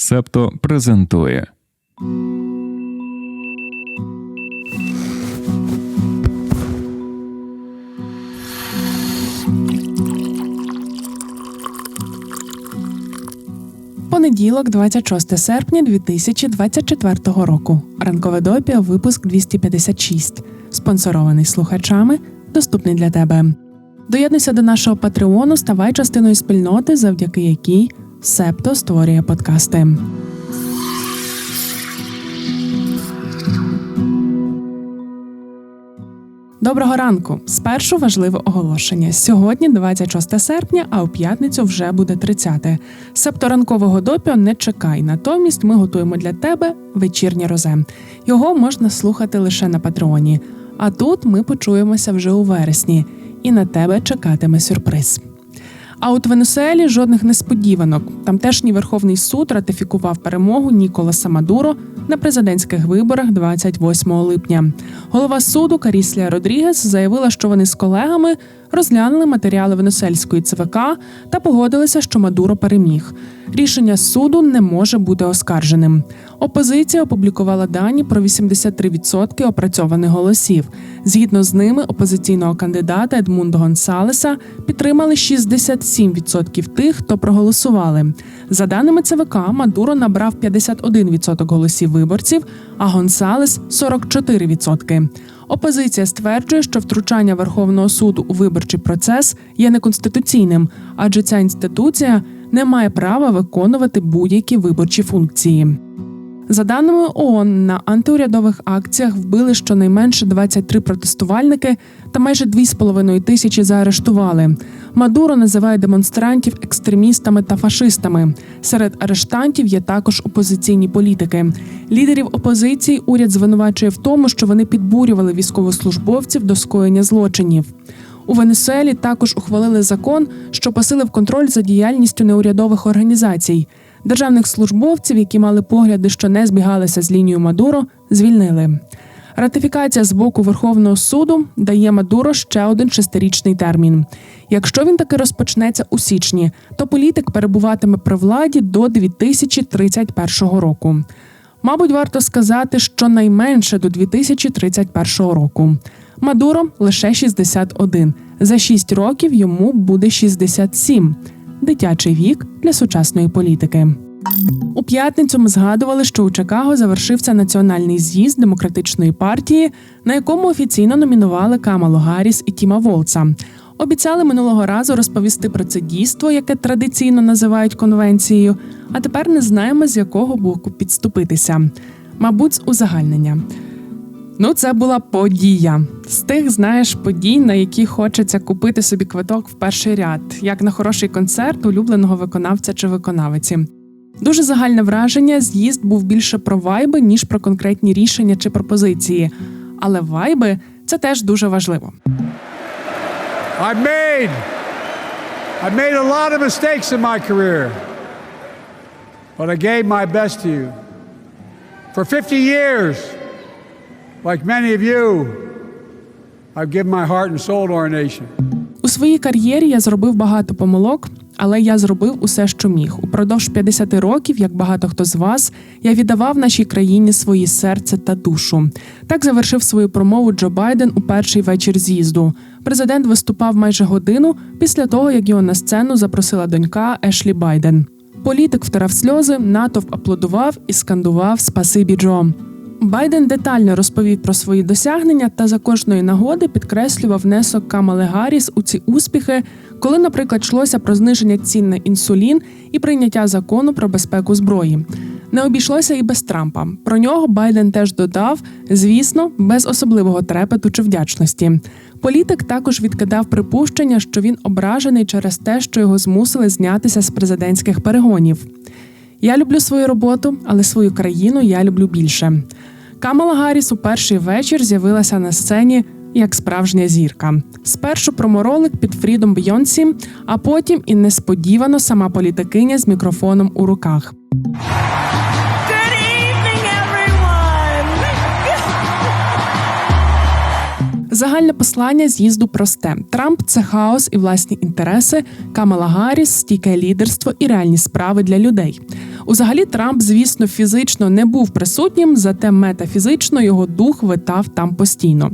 Септо презентує. Понеділок, 26 серпня 2024 року. Ранкове допіо, випуск 256. Спонсорований слухачами, доступний для тебе. Доєднуйся до нашого патреону, ставай частиною спільноти, завдяки якій Септо створює подкасти. Доброго ранку! Спершу важливе оголошення. Сьогодні 26 серпня, а у п'ятницю вже буде 30. Себто ранкового допіо не чекай. Натомість ми готуємо для тебе вечірнє розе. Його можна слухати лише на патреоні. А тут ми почуємося вже у вересні, і на тебе чекатиме сюрприз. А от Венесуелі жодних несподіванок. Тамтешній Верховний суд ратифікував перемогу Ніколаса Мадуро на президентських виборах 28 липня. Голова суду Каріслія Родрігес заявила, що вони з колегами розглянули матеріали Венесуельської ЦВК та погодилися, що Мадуро переміг. Рішення суду не може бути оскарженим. Опозиція опублікувала дані про 83% опрацьованих голосів. Згідно з ними, опозиційного кандидата Едмундо Гонсалеса підтримали 67% тих, хто проголосували. За даними ЦВК, Мадуро набрав 51% голосів виборців, а Гонсалес 44%. Опозиція стверджує, що втручання Верховного суду у виборчий процес є неконституційним, адже ця інституція не має права виконувати будь-які виборчі функції. За даними ООН, на антиурядових акціях вбили щонайменше 23 протестувальники та майже 2,5 тисячі заарештували. Мадуро називає демонстрантів екстремістами та фашистами. Серед арештантів є також опозиційні політики. Лідерів опозиції уряд звинувачує в тому, що вони підбурювали військовослужбовців до скоєння злочинів. У Венесуелі також ухвалили закон, що посилив контроль за діяльністю неурядових організацій. Державних службовців, які мали погляди, що не збігалися з лінією Мадуро, звільнили. Ратифікація з боку Верховного суду дає Мадуро ще один шестирічний термін. Якщо він таки розпочнеться у січні, то політик перебуватиме при владі до 2031 року. Мабуть, варто сказати, що найменше до 2031 року. Мадуро лише 61. За 6 років йому буде 67. Дитячий вік для сучасної політики. У п'ятницю ми згадували, що у Чикаго завершився національний з'їзд демократичної партії, на якому офіційно номінували Камалу Гарріс і Тіма Волца. Обіцяли минулого разу розповісти про це дійство, яке традиційно називають конвенцією. А тепер не знаємо, з якого боку підступитися. Мабуть, з узагальнення. Ну, це була подія. З тих, знаєш, подій, на які хочеться купити собі квиток в перший ряд, як на хороший концерт улюбленого виконавця чи виконавиці. Дуже загальне враження, з'їзд був більше про вайби, ніж про конкретні рішення чи пропозиції. Але вайби це теж дуже важливо. I've made I've made a lot of mistakes in my career. But I gave my best to you. For 50 years, like many of you, I've given my heart and soul to our nation. У своїй кар'єрі я зробив багато помилок, але я зробив усе, що міг. Упродовж 50 років, як багато хто з вас, я віддавав нашій країні свої серце та душу. Так завершив свою промову Джо Байден у перший вечір з'їзду. Президент виступав майже годину після того, як його на сцену запросила донька Ешлі Байден. Політик втирав сльози, натовп аплодував і скандував Спасибі Джо. Байден детально розповів про свої досягнення та за кожної нагоди підкреслював внесок Камали Гарріс у ці успіхи, коли, наприклад, йшлося про зниження цін на інсулін і прийняття закону про безпеку зброї. Не обійшлося і без Трампа. Про нього Байден теж додав, звісно, без особливого трепету чи вдячності. Політик також відкидав припущення, що він ображений через те, що його змусили знятися з президентських перегонів. Я люблю свою роботу, але свою країну я люблю більше. Камала Гарріс у перший вечір з'явилася на сцені як справжня зірка. Спершу проморолик під Фрідом Бйонсі, а потім і несподівано сама політикиня з мікрофоном у руках. Загальне послання з'їзду просте: Трамп це хаос і власні інтереси. Камала Гарріс – стійке лідерство і реальні справи для людей. Узагалі, Трамп, звісно, фізично не був присутнім, зате метафізично його дух витав там постійно.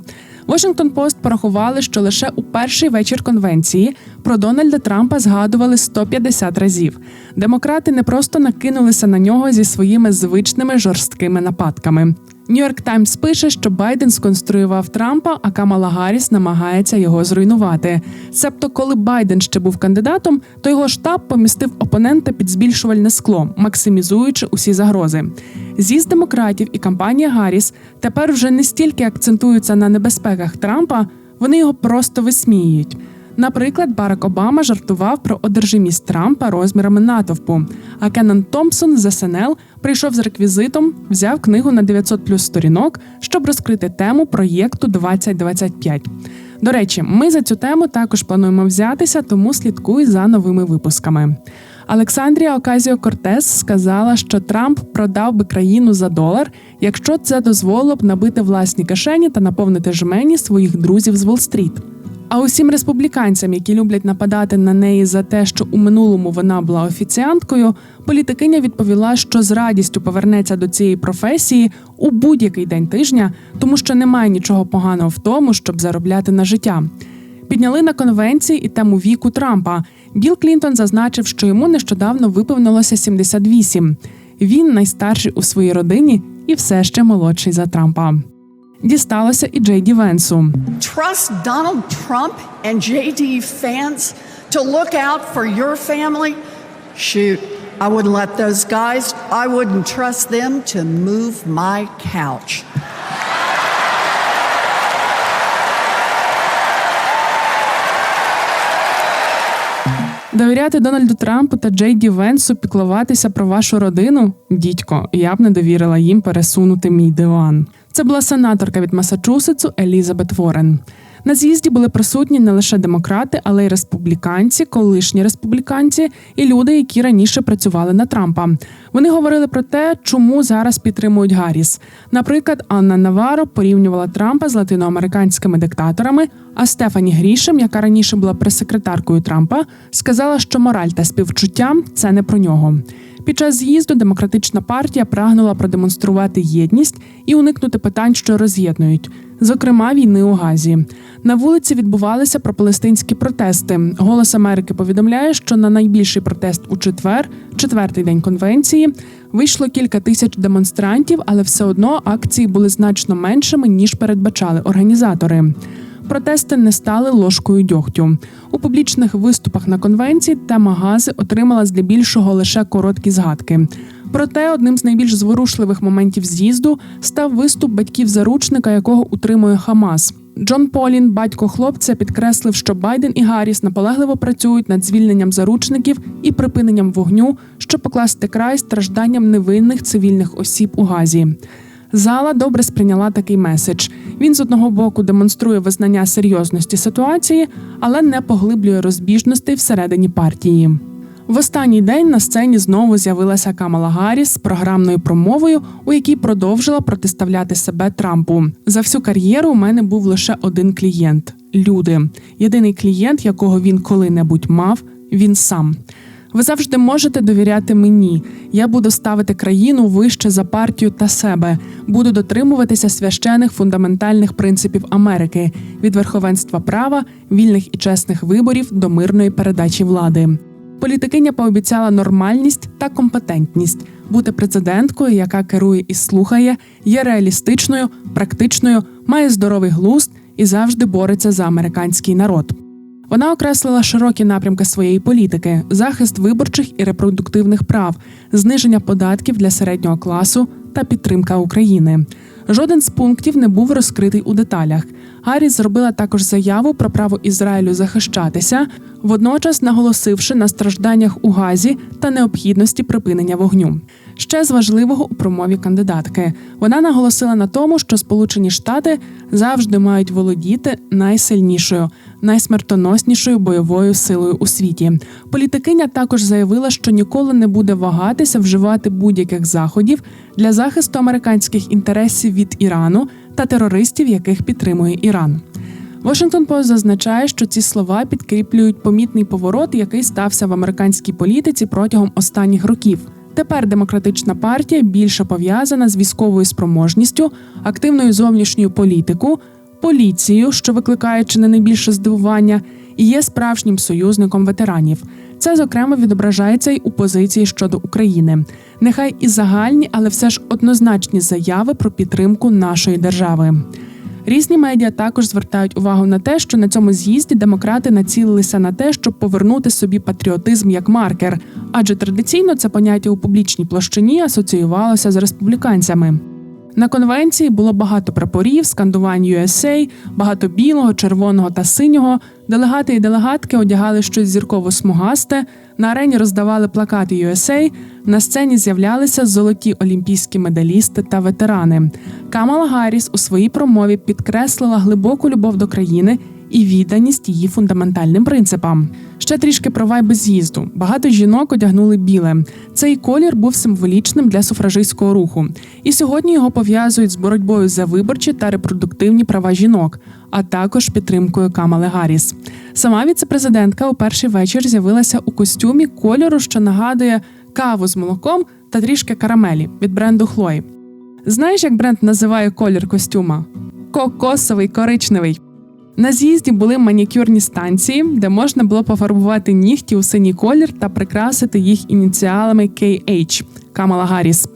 Washington Post порахували, що лише у перший вечір конвенції про Дональда Трампа згадували 150 разів. Демократи не просто накинулися на нього зі своїми звичними жорсткими нападками. Нью-Йорк Таймс пише, що Байден сконструював Трампа, а Камала Гарріс намагається його зруйнувати. Себто, коли Байден ще був кандидатом, то його штаб помістив опонента під збільшувальне скло, максимізуючи усі загрози. З'їзд демократів і кампанія Гарріс тепер вже не стільки акцентуються на небезпеках Трампа, вони його просто висміюють. Наприклад, Барак Обама жартував про одержимість Трампа розмірами натовпу. А Кеннон Томпсон з СНЛ прийшов з реквізитом, взяв книгу на 900 плюс сторінок, щоб розкрити тему проєкту 2025. До речі, ми за цю тему також плануємо взятися, тому слідкуй за новими випусками. Олександрія Оказіо Кортес сказала, що Трамп продав би країну за долар, якщо це дозволило б набити власні кишені та наповнити жмені своїх друзів з Уолл-стріт. А усім республіканцям, які люблять нападати на неї за те, що у минулому вона була офіціанткою, політикиня відповіла, що з радістю повернеться до цієї професії у будь-який день тижня, тому що немає нічого поганого в тому, щоб заробляти на життя. Підняли на конвенції і тему віку Трампа. Білл Клінтон зазначив, що йому нещодавно виповнилося 78. Він найстарший у своїй родині і все ще молодший за Трампа. Дісталося і Джей Ді Венсу. trust Donald Trump and JD fans to look out for your family? Shoot, I wouldn't let those guys, I wouldn't trust them to move my couch. Довіряти Дональду Трампу та Джей Ді Венсу піклуватися про вашу родину, дідько, я б не довірила їм пересунути мій диван. Це була сенаторка від Масачусетсу Елізабет Ворен. На з'їзді були присутні не лише демократи, але й республіканці, колишні республіканці і люди, які раніше працювали на Трампа. Вони говорили про те, чому зараз підтримують Гарріс. Наприклад, Анна Наваро порівнювала Трампа з латиноамериканськими диктаторами. А Стефані Грішем, яка раніше була прес-секретаркою Трампа, сказала, що мораль та співчуття це не про нього. Під час з'їзду демократична партія прагнула продемонструвати єдність і уникнути питань, що роз'єднують, зокрема війни у Газі. На вулиці відбувалися пропалестинські протести. Голос Америки повідомляє, що на найбільший протест у четвер, четвертий день конвенції, вийшло кілька тисяч демонстрантів, але все одно акції були значно меншими ніж передбачали організатори. Протести не стали ложкою дьогтю. У публічних виступах на конвенції тема гази отримала здебільшого лише короткі згадки. Проте одним з найбільш зворушливих моментів з'їзду став виступ батьків заручника, якого утримує Хамас. Джон Полін, батько хлопця, підкреслив, що Байден і Гарріс наполегливо працюють над звільненням заручників і припиненням вогню, щоб покласти край стражданням невинних цивільних осіб у Газі. Зала добре сприйняла такий меседж. Він з одного боку демонструє визнання серйозності ситуації, але не поглиблює розбіжностей всередині партії. В останній день на сцені знову з'явилася Камала Гарріс з програмною промовою, у якій продовжила протиставляти себе Трампу. За всю кар'єру у мене був лише один клієнт люди. Єдиний клієнт, якого він коли-небудь мав, він сам. Ви завжди можете довіряти мені. Я буду ставити країну вище за партію та себе. Буду дотримуватися священих фундаментальних принципів Америки від верховенства права, вільних і чесних виборів до мирної передачі влади. Політикиня пообіцяла нормальність та компетентність, бути президенткою, яка керує і слухає, є реалістичною, практичною, має здоровий глузд і завжди бореться за американський народ. Вона окреслила широкі напрямки своєї політики: захист виборчих і репродуктивних прав, зниження податків для середнього класу та підтримка України. Жоден з пунктів не був розкритий у деталях. Гарріс зробила також заяву про право Ізраїлю захищатися, водночас наголосивши на стражданнях у Газі та необхідності припинення вогню. Ще з важливого у промові кандидатки вона наголосила на тому, що Сполучені Штати завжди мають володіти найсильнішою, найсмертоноснішою бойовою силою у світі. Політикиня також заявила, що ніколи не буде вагатися вживати будь-яких заходів для захисту американських інтересів від Ірану та терористів, яких підтримує Іран. Washington Post зазначає, що ці слова підкріплюють помітний поворот, який стався в американській політиці протягом останніх років. Тепер демократична партія більше пов'язана з військовою спроможністю, активною зовнішньою політикою, поліцією, що викликає чи не найбільше здивування, і є справжнім союзником ветеранів. Це зокрема відображається й у позиції щодо України. Нехай і загальні, але все ж однозначні заяви про підтримку нашої держави. Різні медіа також звертають увагу на те, що на цьому з'їзді демократи націлилися на те, щоб повернути собі патріотизм як маркер, адже традиційно це поняття у публічній площині асоціювалося з республіканцями. На конвенції було багато прапорів, скандувань USA, багато білого, червоного та синього. Делегати і делегатки одягали щось зірково смугасте. На арені роздавали плакати USA, На сцені з'являлися золоті олімпійські медалісти та ветерани. Камала Гарріс у своїй промові підкреслила глибоку любов до країни і відданість її фундаментальним принципам. Ще трішки про вайби з'їзду. Багато жінок одягнули біле. Цей колір був символічним для суфражистського руху, і сьогодні його пов'язують з боротьбою за виборчі та репродуктивні права жінок, а також підтримкою Камали Гарріс. Сама віцепрезидентка у перший вечір з'явилася у костюмі кольору, що нагадує каву з молоком та трішки карамелі від бренду Хлої. Знаєш, як бренд називає колір костюма? Кокосовий коричневий. На з'їзді були манікюрні станції, де можна було пофарбувати нігті у синій колір та прикрасити їх ініціалами KH – Камала Гарріс.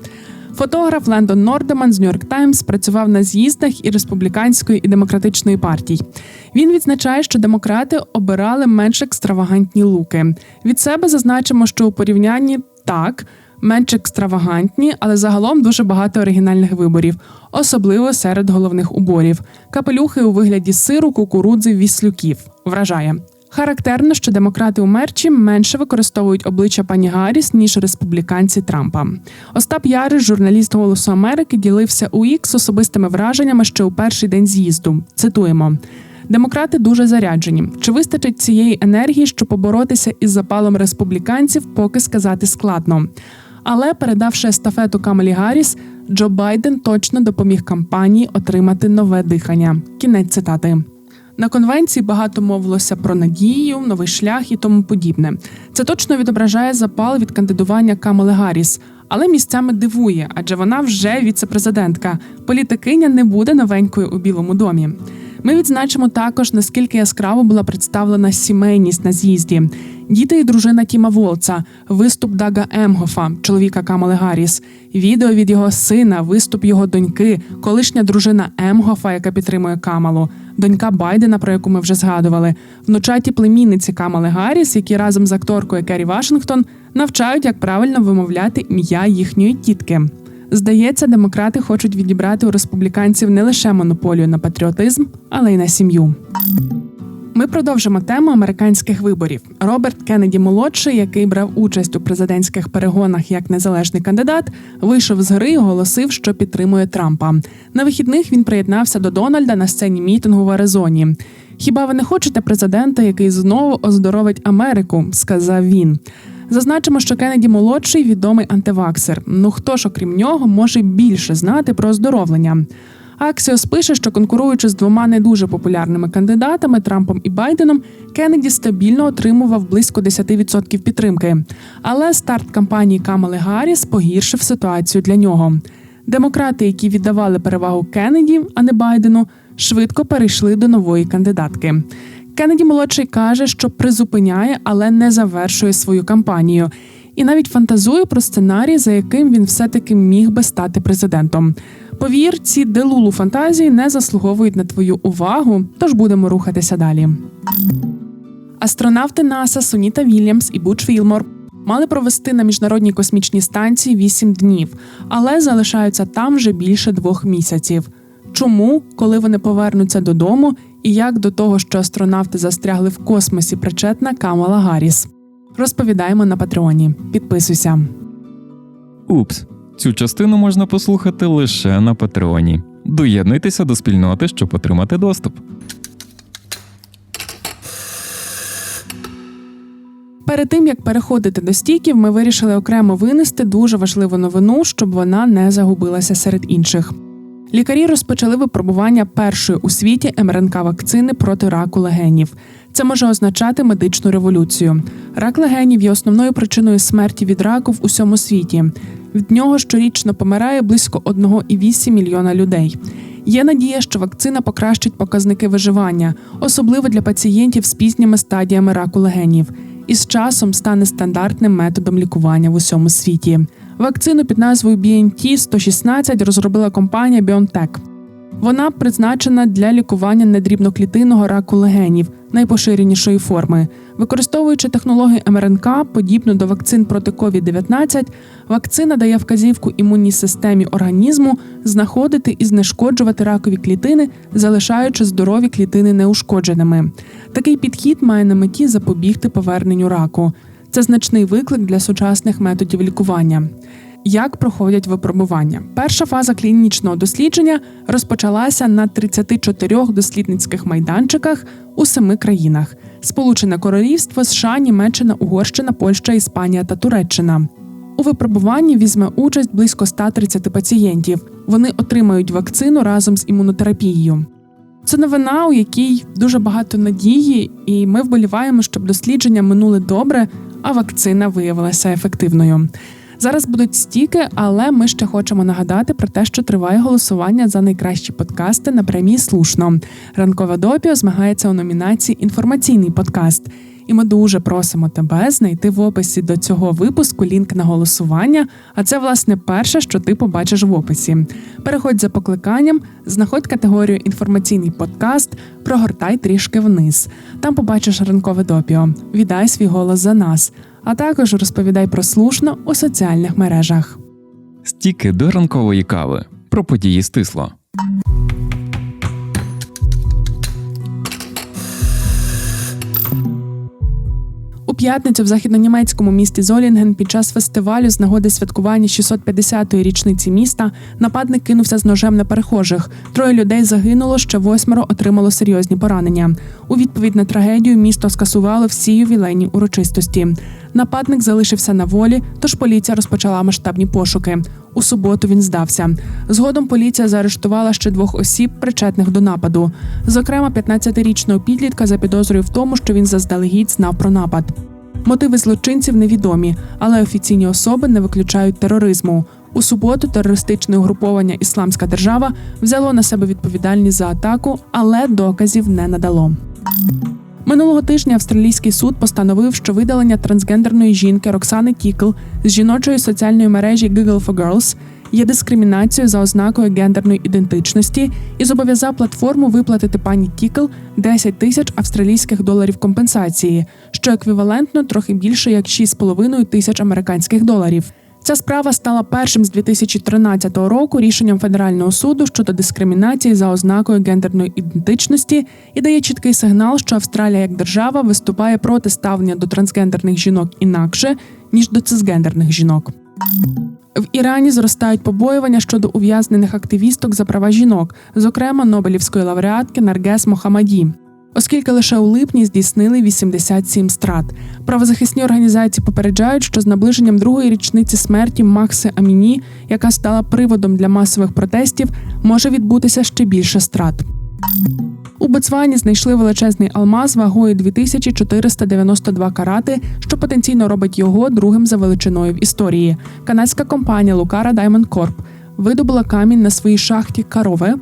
Фотограф Лендон Нордеман з Нью-Йорк Таймс працював на з'їздах і республіканської і демократичної партій. Він відзначає, що демократи обирали менш екстравагантні луки. Від себе зазначимо, що у порівнянні так. Менш екстравагантні, але загалом дуже багато оригінальних виборів, особливо серед головних уборів. Капелюхи у вигляді сиру, кукурудзи, віслюків. Вражає. Характерно, що демократи у мерчі менше використовують обличчя пані Гарріс, ніж республіканці Трампа. Остап Яриш, журналіст Голосу Америки, ділився у Ікс особистими враженнями ще у перший день з'їзду. Цитуємо. Демократи дуже заряджені. Чи вистачить цієї енергії, щоб поборотися із запалом республіканців, поки сказати складно. Але передавши естафету Камалі Гарріс, Джо Байден точно допоміг кампанії отримати нове дихання. Кінець цитати. На конвенції багато мовилося про надію, новий шлях і тому подібне. Це точно відображає запал від кандидування Камали Гарріс, але місцями дивує, адже вона вже віцепрезидентка. Політикиня не буде новенькою у Білому домі. Ми відзначимо також, наскільки яскраво була представлена сімейність на з'їзді. Діти і дружина Тіма Волца, виступ Дага Емгофа, чоловіка Камали Гарріс, відео від його сина, виступ його доньки, колишня дружина Емгофа, яка підтримує Камалу, донька Байдена, про яку ми вже згадували, внучаті племінниці Камали Гарріс, які разом з акторкою Керрі Вашингтон навчають, як правильно вимовляти ім'я їхньої тітки. Здається, демократи хочуть відібрати у республіканців не лише монополію на патріотизм, але й на сім'ю. Ми продовжимо тему американських виборів. Роберт Кеннеді молодший, який брав участь у президентських перегонах як незалежний кандидат, вийшов з гри і оголосив, що підтримує Трампа. На вихідних він приєднався до Дональда на сцені мітингу в Аризоні. Хіба ви не хочете президента, який знову оздоровить Америку? сказав він. Зазначимо, що Кеннеді молодший відомий антиваксер. Ну хто ж, окрім нього, може більше знати про оздоровлення? Аксіос пише, що конкуруючи з двома не дуже популярними кандидатами Трампом і Байденом, Кеннеді стабільно отримував близько 10% підтримки. Але старт кампанії Камали Гарріс погіршив ситуацію для нього. Демократи, які віддавали перевагу Кеннеді, а не Байдену, швидко перейшли до нової кандидатки. Кеннеді молодший каже, що призупиняє, але не завершує свою кампанію, і навіть фантазує про сценарій, за яким він все-таки міг би стати президентом. Повір, ці делулу фантазії не заслуговують на твою увагу, тож будемо рухатися далі. Астронавти НАСА Суніта Вільямс і Буч Вілмор мали провести на міжнародній космічній станції 8 днів, але залишаються там вже більше двох місяців. Чому, коли вони повернуться додому, і як до того, що астронавти застрягли в космосі, причетна Камала Гарріс? Розповідаємо на Патреоні. Підписуйся. Упс, цю частину можна послухати лише на Патреоні. Доєднуйтеся до спільноти, щоб отримати доступ. Перед тим як переходити до стіків, ми вирішили окремо винести дуже важливу новину, щоб вона не загубилася серед інших. Лікарі розпочали випробування першої у світі МРНК вакцини проти раку легенів. Це може означати медичну революцію. Рак легенів є основною причиною смерті від раку в усьому світі. Від нього щорічно помирає близько 1,8 мільйона людей. Є надія, що вакцина покращить показники виживання, особливо для пацієнтів з пізніми стадіями раку легенів, і з часом стане стандартним методом лікування в усьому світі. Вакцину під назвою BNT 116 розробила компанія BioNTech. Вона призначена для лікування недрібноклітинного раку легенів, найпоширенішої форми. Використовуючи технологію МРНК, подібну до вакцин проти COVID-19, вакцина дає вказівку імунній системі організму знаходити і знешкоджувати ракові клітини, залишаючи здорові клітини неушкодженими. Такий підхід має на меті запобігти поверненню раку. Це значний виклик для сучасних методів лікування. Як проходять випробування? Перша фаза клінічного дослідження розпочалася на 34 дослідницьких майданчиках у семи країнах: Сполучене Королівство, США, Німеччина, Угорщина, Польща, Іспанія та Туреччина. У випробуванні візьме участь близько 130 пацієнтів. Вони отримають вакцину разом з імунотерапією. Це новина, у якій дуже багато надії, і ми вболіваємо, щоб дослідження минули добре, а вакцина виявилася ефективною. Зараз будуть стіки, але ми ще хочемо нагадати про те, що триває голосування за найкращі подкасти на премії Слушно. Ранкова допіо змагається у номінації Інформаційний подкаст. І ми дуже просимо тебе знайти в описі до цього випуску лінк на голосування. А це, власне, перше, що ти побачиш в описі. Переходь за покликанням, знаходь категорію інформаційний подкаст, прогортай трішки вниз. Там побачиш ранкове допіо. Віддай свій голос за нас, а також розповідай про слушно у соціальних мережах. Стіки до ранкової кави про події стисло. П'ятницю в західнонімецькому місті Золінген під час фестивалю з нагоди святкування 650-ї річниці міста нападник кинувся з ножем на перехожих. Троє людей загинуло, ще восьмеро отримало серйозні поранення. У відповідь на трагедію місто скасувало всі ювілейні урочистості. Нападник залишився на волі, тож поліція розпочала масштабні пошуки. У суботу він здався. Згодом поліція заарештувала ще двох осіб, причетних до нападу. Зокрема, 15-річного підлітка за підозрою в тому, що він заздалегідь знав про напад. Мотиви злочинців невідомі, але офіційні особи не виключають тероризму. У суботу терористичне угруповання Ісламська держава взяло на себе відповідальність за атаку, але доказів не надало. Минулого тижня австралійський суд постановив, що видалення трансгендерної жінки Роксани Тікл з жіночої соціальної мережі Google for Girls є дискримінацією за ознакою гендерної ідентичності і зобов'язав платформу виплатити пані Тікл 10 тисяч австралійських доларів компенсації, що еквівалентно трохи більше як 6,5 тисяч американських доларів. Ця справа стала першим з 2013 року рішенням федерального суду щодо дискримінації за ознакою гендерної ідентичності і дає чіткий сигнал, що Австралія як держава виступає проти ставлення до трансгендерних жінок інакше ніж до цисгендерних жінок. В Ірані зростають побоювання щодо ув'язнених активісток за права жінок, зокрема Нобелівської лауреатки Наргес Мохамаді. Оскільки лише у липні здійснили 87 страт. Правозахисні організації попереджають, що з наближенням другої річниці смерті Макси Аміні, яка стала приводом для масових протестів, може відбутися ще більше страт. У Ботсвані знайшли величезний алмаз вагою 2492 карати, що потенційно робить його другим за величиною в історії. Канадська компанія Лукара Diamond Corp видобула камінь на своїй шахті Карове,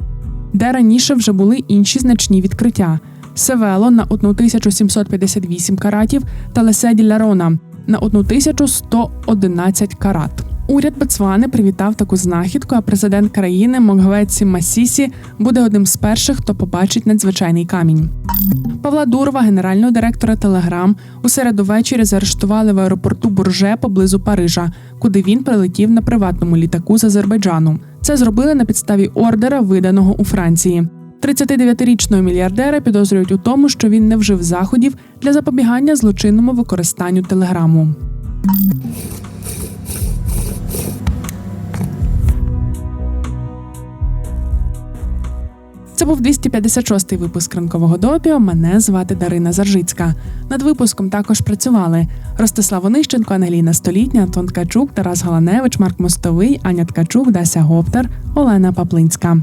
де раніше вже були інші значні відкриття. Севело на 1758 каратів та Леседі Ларона на 1111 карат. Уряд Ботсвани привітав таку знахідку, а президент країни Могвеці Масісі буде одним з перших, хто побачить надзвичайний камінь. Павла Дурова, генерального директора Телеграм, у середу ввечері заарештували в аеропорту Бурже поблизу Парижа, куди він прилетів на приватному літаку з Азербайджану. Це зробили на підставі ордера, виданого у Франції. 39-річного мільярдера підозрюють у тому, що він не вжив заходів для запобігання злочинному використанню телеграму. Це був 256-й випуск ранкового допіо. Мене звати Дарина Заржицька. Над випуском також працювали Ростислав Онищенко, Ангеліна Столітня, Антон Ткачук, Тарас Галаневич, Марк Мостовий, Аня Ткачук, Дася Гоптер, Олена Паплинська.